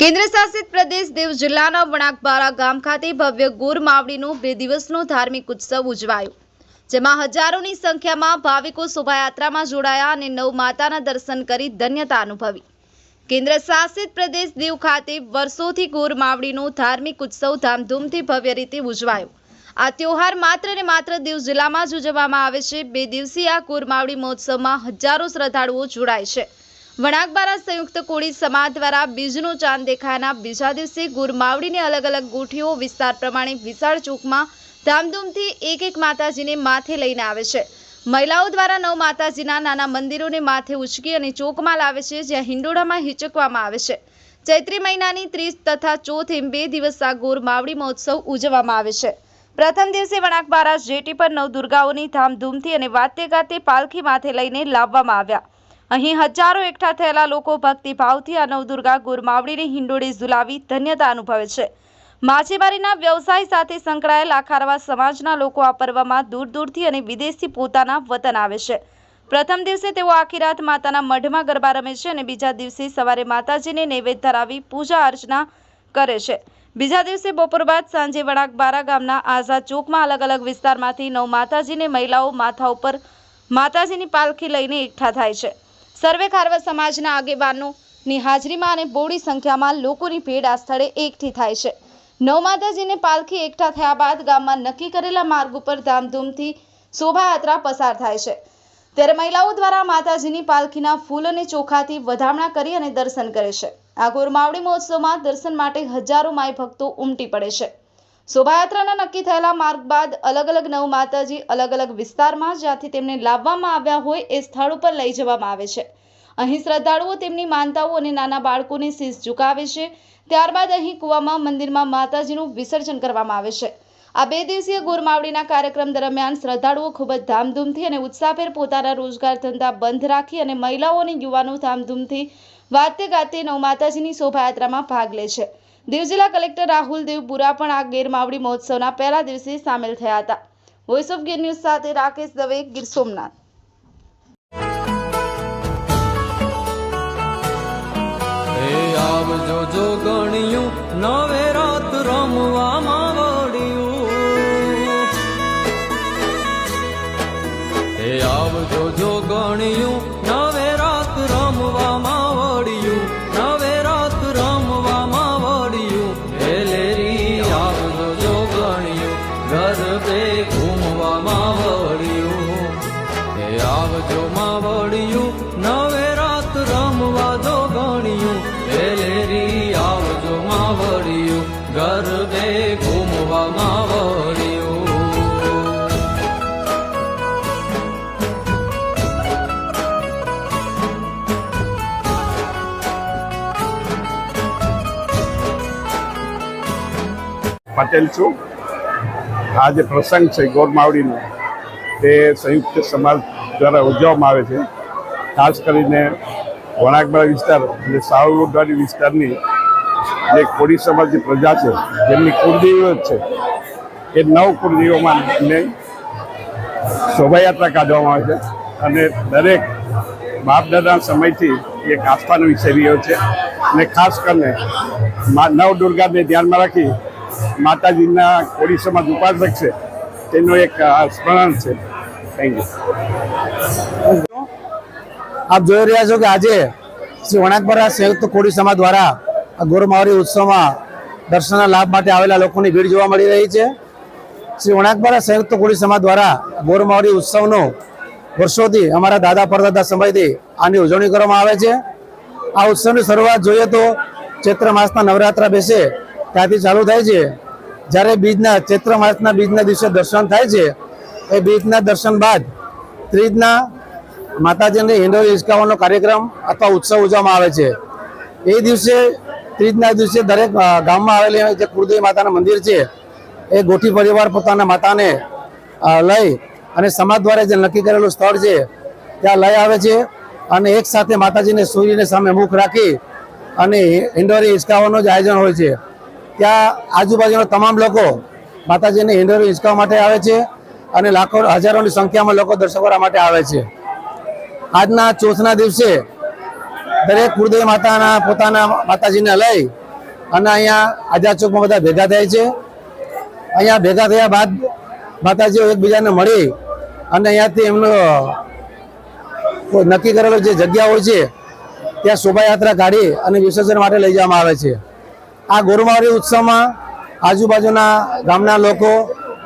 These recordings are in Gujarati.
કેન્દ્ર શાસિત પ્રદેશ દેવ જિલ્લાના વણાકબારા ગામ ખાતે ભવ્ય ગોર માવડીનો બે દિવસનો ધાર્મિક ઉત્સવ ઉજવાયો, જેમાં હજારોની સંખ્યામાં ભાવિકો શોભાયાત્રામાં જોડાયા અને નવ માતાના દર્શન કરી ધન્યતા અનુભવી. કેન્દ્ર શાસિત પ્રદેશ દીવ ખાતે વર્ષોથી ગોર માવડીનો ધાર્મિક ઉત્સવ ધામધૂમથી ભવ્ય રીતે ઉજવાયો. આ તહેવાર માત્ર ને માત્ર દીવ જિલ્લામાં જ ઉજવવામાં આવે છે. બે દિવસીય આ ગોર માવડી મહોત્સવમાં હજારો શ્રદ્ધાળુઓ જોડાય છે. વણાકબારા સંયુક્ત કોળી સમાજ દ્વારા બીજનો ચાંદ દેખાયાના બીજા દિવસે ગુરમાવડીની અલગ અલગ ગોઠીઓ વિસ્તાર પ્રમાણે વિશાળ ચોકમાં ધામધૂમથી એક એક માતાજીને માથે લઈને આવે છે. મહિલાઓ દ્વારા નવ માતાજીના નાના મંદિરોને માથે ઉચકી અને ચોકમાં લાવે છે, જ્યાં હિંડોળામાં હિચકવામાં આવે છે. ચૈત્રી મહિનાની ત્રીસ તથા ચોથ એમ બે દિવસ આ ગોર માવડી મહોત્સવ ઉજવવામાં આવે છે. પ્રથમ દિવસે વણાકબારા જેટી પર નવ દુર્ગાઓની ધામધૂમથી અને વાતે ગાતે પાલખી માથે લઈને લાવવામાં આવ્યા. અહીં હજારો એકઠા થયેલા લોકો ભક્તિભાવથી આ નવદુર્ગા ગુરમાવડીની હિંડોળી ઝુલાવી ધન્યતા અનુભવે છે. માછીમારીના વ્યવસાય સાથે સંકળાયેલ આખારવા સમાજના લોકો આ પર્વમાં દૂર દૂરથી અને વિદેશથી પોતાના વતન આવે છે. પ્રથમ દિવસે તેઓ આખી રાત માતાના મઢમાં ગરબા રમે છે અને બીજા દિવસે સવારે માતાજીને નૈવેદ્ય ધરાવી પૂજા અર્ચના કરે છે. બીજા દિવસે બપોર બાદ સાંજે વણાકબારા ગામના આઝાદ ચોકમાં અલગ અલગ વિસ્તારમાંથી નવ માતાજીને મહિલાઓ માથા ઉપર માતાજીની પાલખી લઈને એકઠા થાય છે. સર્વે ખારવા સમાજના આગેવાનોની હાજરીમાં અને બોડી સંખ્યામાં લોકોની ભીડ આ સ્થળે એકઠી થાય છે. નવ માતાજીને પાલખી એકઠા થયા બાદ ગામમાં નક્કી કરેલા માર્ગ ઉપર ધામધૂમથી શોભાયાત્રા પસાર થાય છે. ત્યારે મહિલાઓ દ્વારા માતાજીની પાલખીના ફૂલ અને ચોખાથી વધામણા કરી અને દર્શન કરે છે. આ ગોરમાવડી મહોત્સવમાં દર્શન માટે હજારો માય ભક્તો ઉમટી પડે છે. શોભાયાત્રાના નક્કી થયેલા માર્ગ બાદ અલગ અલગ નવ માતાજી અલગ અલગ વિસ્તારમાં જ્યાંથી તેમને લાવવામાં આવ્યા હોય એ સ્થળ ઉપર લઈ જવામાં આવે છે. અહીં શ્રદ્ધાળુઓ તેમની માનતાઓ અને નાના બાળકોને શીશ ઝુકાવે છે. ત્યારબાદ અહીં કૂવામાં મંદિરમાં માતાજીનું વિસર્જન કરવામાં આવે છે. આ બે દિવસીય ગોરમાવડીના કાર્યક્રમ દરમિયાન શ્રદ્ધાળુઓ ખૂબ જ ધામધૂમથી અને ઉત્સાહભેર પોતાના રોજગાર ધંધા બંધ રાખી અને મહિલાઓ અને યુવાનો ધામધૂમથી વાતે ગાતે નવ માતાજીની શોભાયાત્રામાં ભાગ લે છે. દીવ જિલ્લા કલેક્ટર રાહુલ દેવપુરા પણ આ ગીર માવડી મહોત્સવના પહેલા દિવસે સામેલ થયા હતા. વોઇસ ઓફ ગીર ન્યૂઝ સાથે રાકેશ દવે, ગીર સોમનાથ. હે આવજો જો ગણ્યું નવે રાત રમવામાં વળ્યું. હે આવજો જો ગણ્યું માં વળ્યું, નવે રાત રમવા દો ગણ્યું, વેલેરી આવજો માં વળ્યું, ગરબે ઘૂમવામાં વળ્યું. પટેલ છું. આ જે પ્રસંગ છે ગોરમાવડીનો તે સંયુક્ત સમાજ દ્વારા ઉજવવામાં આવે છે. ખાસ કરીને વણાકબારા વિસ્તાર અને સાવરવાડી વિસ્તારની જે કોળી સમાજની પ્રજા છે, જેમની કુળદેવીઓ છે, એ નવ કુળદેવીઓમાં શોભાયાત્રા કાઢવામાં આવે છે અને દરેક બાપ દાદાના સમયથી એક આસ્થાનો વિષય રહ્યો છે અને ખાસ કરીને નવ દુર્ગાને ધ્યાનમાં રાખી માતાજીના કોળી સમાજ ઉપાસક છે, તેનો એક સ્મરણ છે. થેન્ક યુ આપ જોઈ રહ્યા છો કે આજે શ્રી વણાકપરા સંયુક્ત કોળી સમાજ દ્વારા ગોરમાવરી ઉત્સવમાં દર્શનના લાભ માટે આવેલા લોકોની ભીડ જોવા મળી રહી છે. શ્રી વણાકપરા સંયુક્ત કોળી સમાજ દ્વારા ગોરમાવરી ઉત્સવનો વર્ષોથી અમારા દાદા પરદાદા સમયથી આની ઉજવણી કરવામાં આવે છે. આ ઉત્સવની શરૂઆત જોઈએ તો ચૈત્ર માસના નવરાત્રા બેસે ત્યાંથી ચાલુ થાય છે. જ્યારે બીજના ચૈત્ર માસના બીજના દિવસે દર્શન થાય છે, એ બીજના દર્શન બાદ ત્રીજના માતાજીને હિંડોળી હિંચકાવવાનો કાર્યક્રમ અથવા ઉત્સવ ઉજવવામાં આવે છે. એ દિવસે, ત્રીજના દિવસે દરેક ગામમાં આવેલી જે કુળદેવી માતાના મંદિર છે, એ ગોઠી પરિવાર પોતાના માતાને લઈ અને સમાજ દ્વારા જે નક્કી કરેલું સ્થળ છે, ત્યાં લઈ આવે છે અને એક સાથે માતાજીને સૂર્યને સામે મુખ રાખી અને હિંડોરી હિંચકાવવાનું જ આયોજન હોય છે. ત્યાં આજુબાજુના તમામ લોકો માતાજીને હિંડોરી હિંચકાવવા માટે આવે છે અને લાખો હજારોની સંખ્યામાં લોકો દર્શન કરવા માટે આવે છે. આજના ચોથના દિવસે દરેક કુરદેવ માતાના પોતાના માતાજીને લઈ અને અહીંયા આઝાદ ચોકમાં બધા ભેગા થાય છે. અહીંયા ભેગા થયા બાદ માતાજીઓ એકબીજાને મળી અને અહીંયાથી એમનો નક્કી કરેલો જે જગ્યા હોય છે, ત્યાં શોભાયાત્રા કાઢી અને વિસર્જન માટે લઈ જવામાં આવે છે. આ ગોરમાવરી ઉત્સવમાં આજુબાજુના ગામના લોકો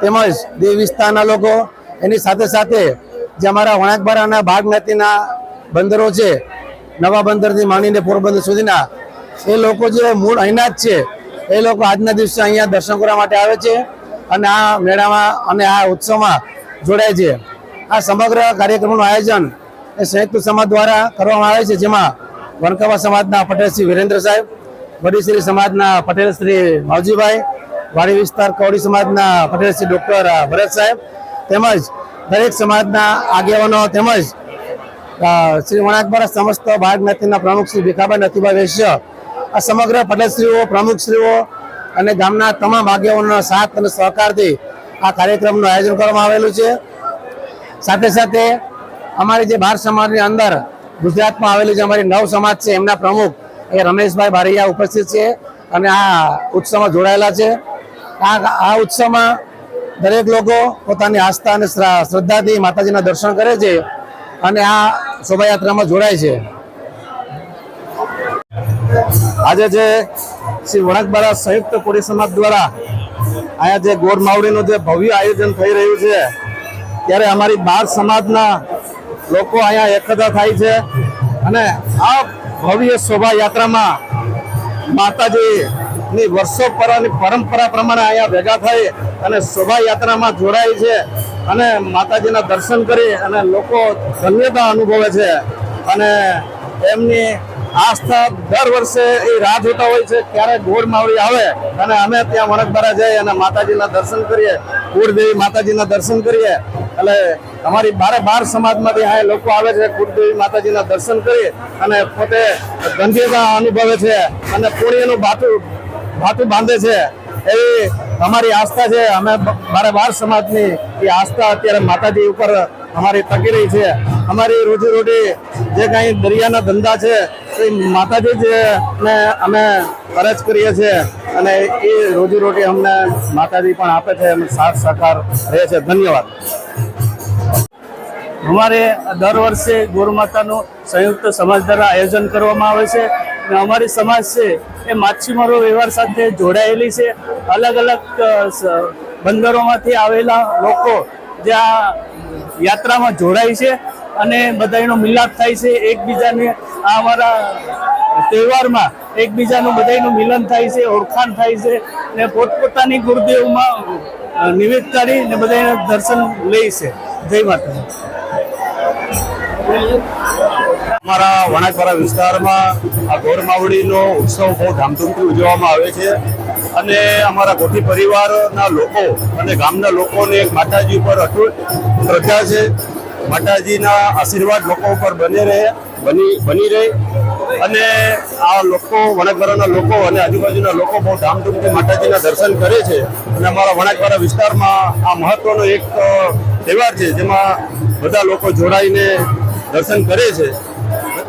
તેમજ દેવ વિસ્તારના લોકો, એની સાથે સાથે જે અમારા વણાકબારાના ભાગ જ્ઞાતિના બંદરો છે, નવા બંદરથી માંડીને પોરબંદર સુધીના, એ લોકો જે મૂળ અહીંના જ છે, એ લોકો આજના દિવસે અહીંયા દર્શન કરવા માટે આવે છે અને આ મેળામાં અને આ ઉત્સવમાં જોડાય છે. આ સમગ્ર કાર્યક્રમનું આયોજન એ સંયુક્ત સમાજ દ્વારા કરવામાં આવે છે, જેમાં વણકવા સમાજના પટેલ શ્રી વિરેન્દ્ર સાહેબ, વડીશ્રી સમાજના પટેલ શ્રી માવજીભાઈ વાડી વિસ્તાર કવડી સમાજના પટેલ શ્રી ડોક્ટર ભરત સાહેબ તેમજ દરેક સમાજના આગેવાનો તેમજ શ્રી વણાકબારા સમસ્ત ભાગ જ્ઞાતિના પ્રમુખ શ્રી ભીખાભાઈ નથીભાઈ વૈશ્ય, આ સમગ્ર પટેલશ્રીઓ, પ્રમુખશ્રીઓ અને ગામના તમામ આગેવાનોના સાથ અને સહકારથી આ કાર્યક્રમનું આયોજન કરવામાં આવેલું છે. સાથે સાથે અમારી જે બાર સમાજની અંદર ગુજરાતમાં આવેલી જે અમારી નવ સમાજ છે, એમના પ્રમુખ એ રમેશભાઈ બારૈયા ઉપસ્થિત છે અને આ ઉત્સવમાં જોડાયેલા છે. આ આ ઉત્સવમાં દરેક લોકો પોતાની આસ્થા અને શ્રદ્ધાથી માતાજીના દર્શન કરે છે અને આ શોભાયાત્રામાં જોડાય છે. આજે જે શ્રી વણકબારા સંયુક્ત કોળી સમાજ દ્વારા અહીંયા જે ગોર માવડીનું જે ભવ્ય આયોજન થઈ રહ્યું છે, ત્યારે અમારી બાર સમાજના લોકો અહીંયા એકઠા થાય છે અને આ ભવ્ય શોભાયાત્રામાં માતાજીની વર્ષો પરની પરંપરા પ્રમાણે અહીંયા ભેગા થઈ અને શોભાયાત્રામાં જોડાય છે અને માતાજીના દર્શન કરી અને લોકો ધન્યતા અનુભવે છે. અને એમની આસ્થા દર વર્ષે એ રાહ જોતા હોય છે ક્યારે ગોળ માવડી આવે અને અમે ત્યાં વણકબારા જઈએ અને માતાજીના દર્શન કરીએ, કુળદેવી માતાજીના દર્શન કરીએ. એટલે અમારી બારે બાર સમાજમાંથી આ લોકો આવે છે, કુળદેવી માતાજીના દર્શન કરી અને પોતે ધન્યતા અનુભવે છે અને પુણ્યનું ભાતું ભાતું બાંધે છે એવી અમારી આસ્થા છે. અમે મારા વાર સમાજની એ આસ્થા અત્યારે માતાજી ઉપર અમારી ટકી રહી છે. અમારી રોજીરોટી જે કાંઈ દરિયાના ધંધા છે, એ માતાજી જ ને અમે ફરજ કરીએ છીએ અને એ રોજીરોટી અમને માતાજી પણ આપે છે અમે સાથ સહકાર રહે છે. ધન્યવાદ. અમારે દર વર્ષે ગોરમાતાનું સંયુક્ત સમાજ દ્વારા આયોજન કરવામાં આવે છે. અને અમારી સમાજ છે એ માછીમારો વ્યવહાર સાથે જોડાયેલી છે. અલગ અલગ બંદરોમાંથી આવેલા લોકો જે આ યાત્રામાં જોડાય છે અને બધાનો મિલાપ થાય છે. એકબીજાને આ અમારા તહેવારમાં એકબીજાનું બધાનું મિલન થાય છે, ઓળખાણ થાય છે ને પોતપોતાની ગુરુદેવમાં નિવેદ કરી ને બધાને દર્શન લે છે. જય માતા અમારા વણાકવાડા વિસ્તારમાં આ ગોર માવડીનો ઉત્સવ બહુ ધામધૂમથી ઉજવવામાં આવે છે. અને અમારા કોઠી પરિવારના લોકો અને ગામના લોકોને માતાજી ઉપર અટૂટ શ્રદ્ધા છે. માતાજીના આશીર્વાદ લોકો ઉપર બની રહે, બની બની રહે. અને આ લોકો વણાકવાડાના લોકો અને આજુબાજુના લોકો બહુ ધામધૂમથી માતાજીના દર્શન કરે છે. અને અમારા વણાકપરા વિસ્તારમાં આ મહત્વનો એક તહેવાર છે, જેમાં બધા લોકો જોડાઈને દર્શન કરે છે.